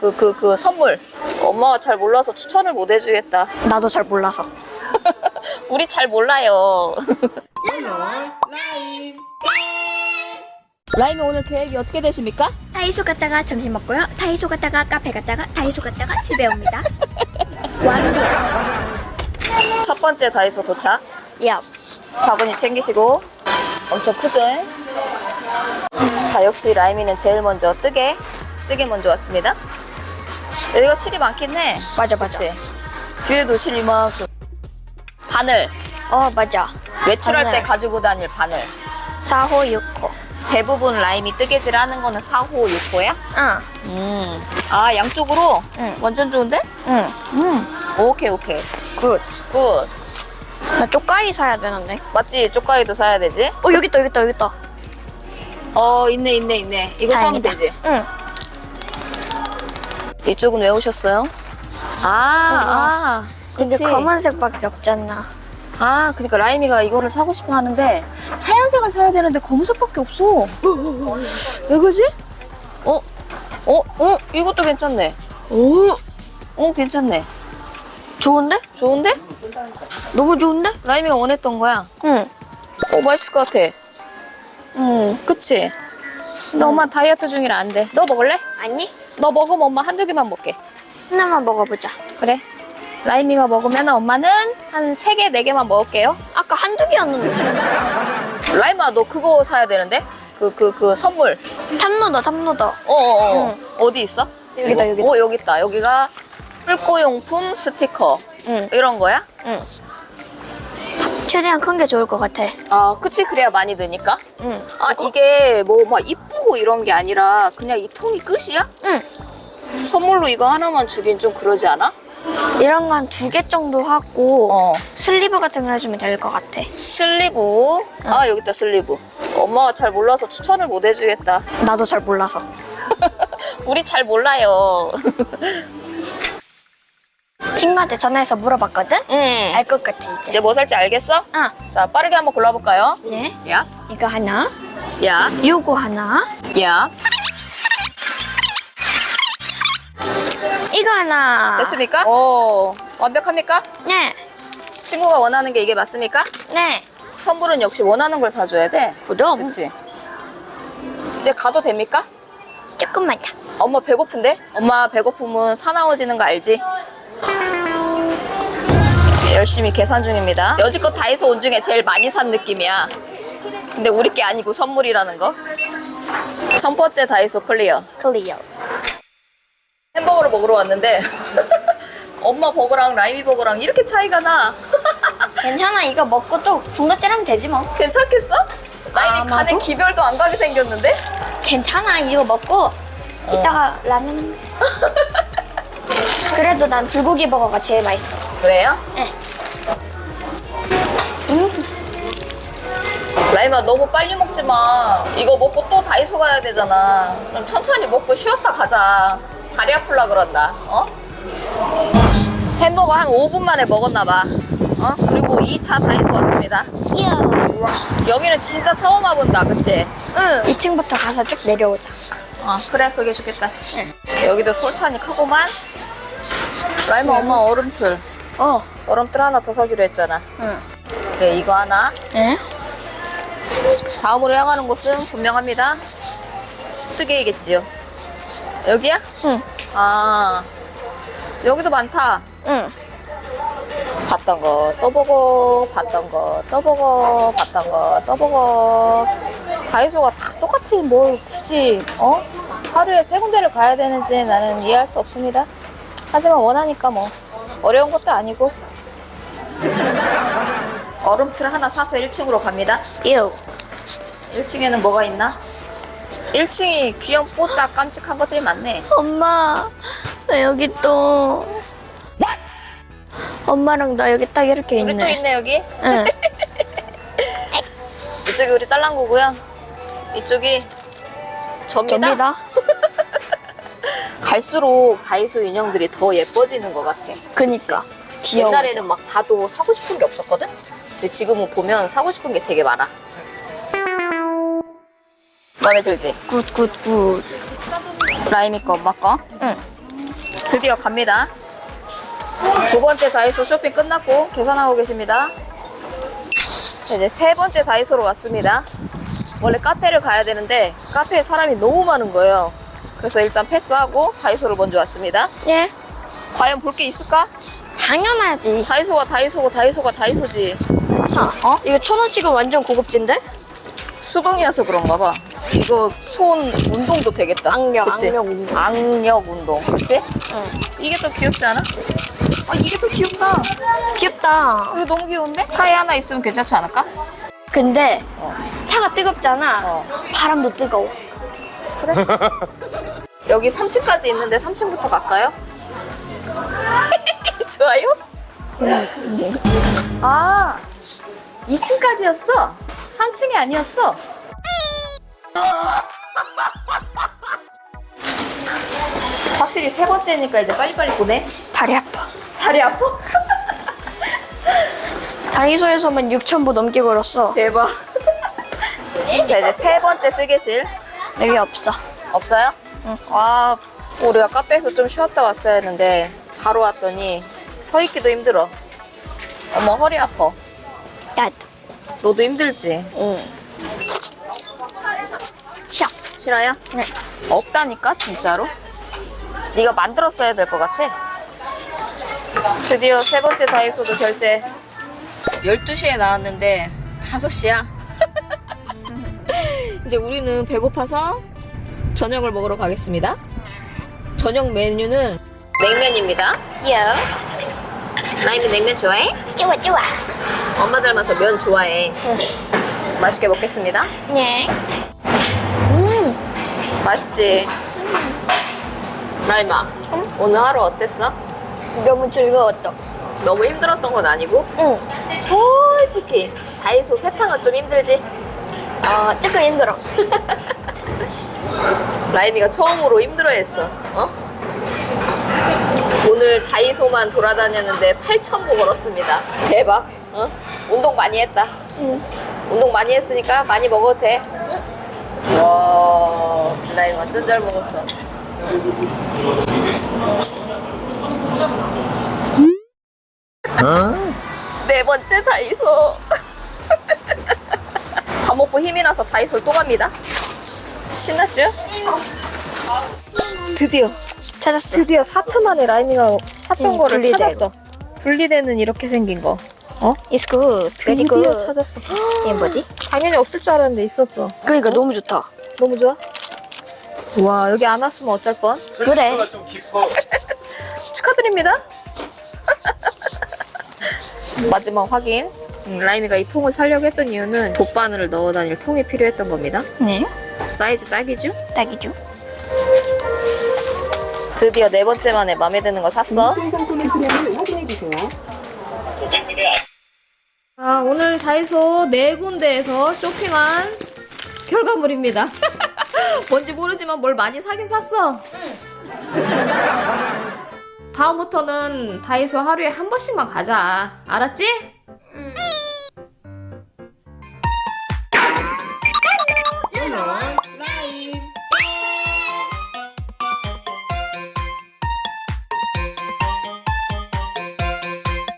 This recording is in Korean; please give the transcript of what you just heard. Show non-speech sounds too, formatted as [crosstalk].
그, 그, 그 선물. 엄마가 잘 몰라서 추천을 못 해주겠다. 나도 잘 몰라서. [laughs] 우리 잘 몰라요. 라임이 오늘 계획이 어떻게 되십니까? 타이소 갔다가 점심 먹고요. 타이소 갔다가 카페 갔다가 타이소 갔다가 집에 옵니다. [laughs] 완료. 첫 번째 다이소 도착. 야, 바구니 챙기시고. 엄청 크죠? 자, 역시 라임이는 제일 먼저 뜨개. 뜨개 먼저 왔습니다. 여기가 실이 많긴 해. 맞아 맞아. 그치? 뒤에도 실 이만큼. 바늘. 어 맞아. 외출할 바늘. 때 가지고 다닐 바늘. 4호 6호. 대부분 라임이 뜨개질 하는 거는 4호, 6호야? 응. 음. 아, 양쪽으로? 응. 완전 좋은데? 응. 음. 오케이, 오케이. 굿, 굿. 나 쪽가위 사야 되는데. 맞지? 쪽가위도 사야 되지? 어 여기 있다 여기 있다 여기 있다. 어, 있네, 있네, 있네. 이거 사면 다행이다. 되지? 응. 이쪽은 왜 오셨어요? 아, 아. 근데 그치? 검은색밖에 없잖아. 아, 그러니까 라임이가 이거를 사고 싶어 하는데 하얀색을 사야 되는데 검은색밖에 없어. 왜 그러지? 어? 어? 어? 이것도 괜찮네. 오. 어, 괜찮네. 좋은데? 좋은데? 너무 좋은데? 라임이가 원했던 거야. 응. 어, 맛있을 것 같아. 응. 그치? 근데 엄마 다이어트 중이라 안 돼. 너 먹을래? 아니? 너 먹으면 엄마 한두 개만 먹게. 하나만 먹어보자. 그래. 라임이가 먹으면 엄마는 한 세 개, 네 개만 먹을게요. 아까 한두 개였는데. 라임아, 너 그거 사야 되는데? 그, 그, 그 선물. 탐로더 탐로더. 어어어. 어디 있어? 여기다, 이거? 여기다. 어, 여기 있다. 여기가 풀구용품 스티커. 응. 이런 거야? 응. 최대한 큰 게 좋을 것 같아. 아, 그치. 그래야 많이 드니까. 응. 아, 이게 뭐 막 이쁘고 이런 게 아니라 그냥 이 통이 끝이야? 응. 선물로 이거 하나만 주긴 좀 그러지 않아? 이런 거한두개 정도 하고 어. 슬리브 같은 거 해주면 될 것 같아. 슬리브. 아, 여기 있다, 슬리브. 엄마가 잘 몰라서 추천을 못 해주겠다. 나도 잘 몰라서. [laughs] 우리 잘 몰라요. [laughs] 친구한테 전화해서 물어봤거든? 응. 알 것 같아 이제. 이제 뭐 살지 알겠어? 아, 자, 빠르게 한번 골라볼까요? 네. 야, 이거 하나, 야, 요거 하나, 야. 이거 하나. 됐습니까? 오, 완벽합니까? 네, 친구가 원하는 게 이게 맞습니까? 네. 선물은 역시 원하는 걸 사줘야 돼. 그럼 그렇지. 이제 가도 됩니까? 조금만 더. 엄마 배고픈데? 엄마 배고프면 사나워지는 거 알지? 열심히 계산 중입니다. 여지껏 다이소 온 중에 제일 많이 산 느낌이야. 근데 우리 게 아니고 선물이라는 거. 첫 번째 다이소 클리어. 클리어. 햄버거를 먹으러 왔는데 [laughs] 엄마 버거랑 라임이 버거랑 이렇게 차이가 나. [laughs] 괜찮아. 이거 먹고 또 군것질하면 되지 뭐. 괜찮겠어? 라임이 아마도? 간에 기별도 안 가게 생겼는데? 괜찮아. 이거 먹고 이따가 라면. [laughs] 그래도 난 불고기 버거가 제일 맛있어. 그래요? 네. 라임아 너무 빨리 먹지 마. 이거 먹고 또 다이소 가야 되잖아. 좀 천천히 먹고 쉬었다 가자. 다리 아플라 그런다. 어? 햄버거 한 5분 만에 먹었나 봐. 어? 그리고 2차 다이소 왔습니다. 귀여워. 여기는 진짜 처음 와본다. 그치? 응. 2층부터 가서 쭉 내려오자. 어, 그래 그게 좋겠다. 여기도 솔찬이 크고만. 라임아 엄마 얼음틀. 어. 얼음틀 하나 더 사기로 했잖아. 응. 그래 이거 하나. 응? 다음으로 향하는 곳은 분명합니다. 뜨개이겠지요. 여기야? 응. 아, 여기도 많다. 응. 봤던 거또 보고, 봤던 거또 보고, 봤던 거또 보고. 다이소가 다 똑같이 뭘 굳이, 어? 하루에 세 군데를 가야 되는지 나는 이해할 수 없습니다. 하지만 원하니까 뭐. 어려운 것도 아니고. 얼음틀 하나 사서 1층으로 갑니다. 유. 1층에는 뭐가 있나? 1층이 귀염뽀짝 깜찍한 것들이 많네. 엄마, 왜 여기 또. 엄마랑 나 여기 딱 이렇게 우리 있네. 또 있네 여기. 응. [laughs] 이쪽이 우리 딸랑구고요. 이쪽이 접니다. 접니다. [laughs] 갈수록 다이소 인형들이 더 예뻐지는 것 같아. 그니까. 귀여워. 옛날에는 막 봐도 사고 싶은 게 없었거든? 근데 지금은 보면 사고 싶은 게 되게 많아. 마음에 들지? 굿굿굿. 라임이 거, 엄마 거? 응. 드디어 갑니다. 두 번째 다이소 쇼핑 끝났고 계산하고 계십니다. 자, 이제 세 번째 다이소로 왔습니다. 원래 카페를 가야 되는데 카페에 사람이 너무 많은 거예요. 그래서 일단 패스하고 다이소를 먼저 왔습니다. 예. 과연 볼 게 있을까? 당연하지. 다이소가 다이소고 다이소가 다이소지. 어? 이거 천 원씩은 완전 고급진데? 수동이어서 그런가 봐. 이거 손 운동도 되겠다. 악력, 그치? 악력 운동. 악력 운동. 그치? 응. 이게 더 귀엽지 않아? 아, 이게 더 귀엽다. 귀엽다. 이거 너무 귀여운데? 차에 하나 있으면 괜찮지 않을까? 근데 차가 뜨겁잖아. 어. 바람도 뜨거워. [laughs] 여기 3층까지 있는데 3층부터 갈까요? [laughs] 좋아요? 아, 2층까지였어? 3층이 아니었어? 확실히 세 번째니까 이제 빨리빨리 보내. 다리 아파. 다리 아파? [laughs] 다이소에서만 6,000보 넘게 걸었어. 대박. [laughs] 자, 이제 세 번째 뜨개실. 여기 없어. 없어요? 응. 와, 우리가 카페에서 좀 쉬었다 왔어야 했는데 바로 왔더니 서 있기도 힘들어. 어머 허리 아파. 나도. 너도 힘들지? 응. 싫어. 싫어요? 네. 없다니까 진짜로. 네가 만들었어야 될 것 같아. 드디어 세 번째 다이소도 결제. 12시에 나왔는데 5시야. [laughs] 이제 우리는 배고파서 저녁을 먹으러 가겠습니다. 저녁 메뉴는 냉면입니다. 예. 라임이 냉면 좋아해? 좋아, 좋아. 엄마 닮아서 면 좋아해. 맛있게 먹겠습니다. 네. 맛있지? 라임아, 오늘 하루 어땠어? 너무 즐거웠다. 너무 힘들었던 건 아니고? 응. 솔직히 다이소 세탕은 좀 힘들지? 어, 조금 힘들어. [laughs] 라임이가 처음으로 힘들어했어. 어? 오늘 다이소만 돌아다녔는데 8,000보 걸었습니다. 대박. 어? 운동 많이 했다. 응. 운동 많이 했으니까 많이 먹어도 돼. 와, 라임 완전 잘 먹었어. 네 번째 다이소. [laughs] 밥 먹고 힘이 나서 다이소를 또 갑니다. 신났죠? 드디어 찾았어. 드디어 사트 만에 라임이가 찾던 응, 거를 분리대로. 찾았어. 분리대는 이렇게 생긴 거. 어? It's good. Very 드디어 good. 찾았어. [gasps] 이게 뭐지? 당연히 없을 줄 알았는데 있었어. 그러니까 너무 좋다. 너무 좋아? 와 여기 안 왔으면 어쩔 뻔. 그래. 좀 깊어. [laughs] 축하드립니다. [laughs] 마지막 확인. 음, 라임이가 이 통을 살려고 했던 이유는 돗바늘을 넣어 다닐 통이 필요했던 겁니다. 네. 사이즈 딱이죠? 딱이죠. 드디어 네 번째 만에 마음에 드는 거 샀어. 상품의 수량을 확인해 주세요. 아, 오늘 다이소 네 군데에서 쇼핑한 결과물입니다. [laughs] 뭔지 모르지만 뭘 많이 사긴 샀어. 다음부터는 다이소 하루에 한 번씩만 가자. 알았지?